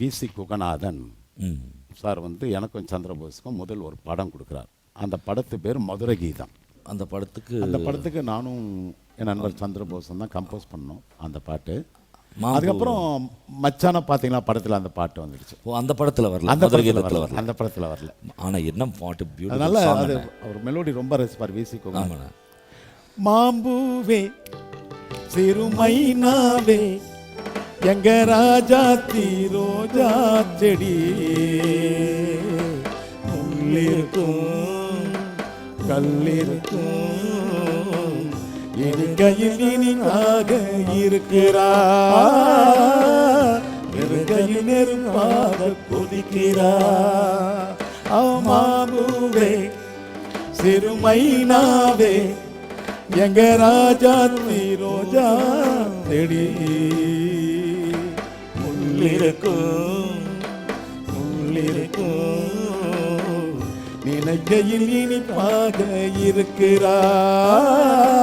விசி Guganathan sir வந்து எனக்கும் சந்திரபோஸுக்கும் முதல் ஒரு படம் கொடுக்குறார். அந்த படத்து பேர் மதுரை கீதம் அந்த படத்துக்கு அந்த படத்துக்கு நானும் என் நண்பர் சந்திரபோஸும் தான் கம்போஸ் பண்ணோம் அந்த பாட்டு. அதுக்கப்புறம் மச்சான பார்த்தீங்கன்னா படத்தில் அந்த பாட்டு வந்துடுச்சு. ஓ அந்த படத்துல வரல அந்த படத்தில் வரல அந்த படத்தில் வரல. ஆனா என்ன பாட்டு அதனால அது அவர் மெலோடி ரொம்ப ரசிப்பார் விசி குகநாதன். மாம்பூவே சிறுமைனாவே எங்க ராஜா தீரோஜா செடி. முள்ளிருக்கும் கல்லிருக்கும் இனி கையில் இனிக்காக இருக்கிறா. நெருங்கையில் நெருப்பாக கொதிக்கிறார் மாம்பூவே சிறுமைனாவே எங்க ராஜா ரோஜா செடி. உள்ளிருக்கும். உள்ளிருக்கும். நினைக்கையில் இனிப்பாக இருக்கிறார்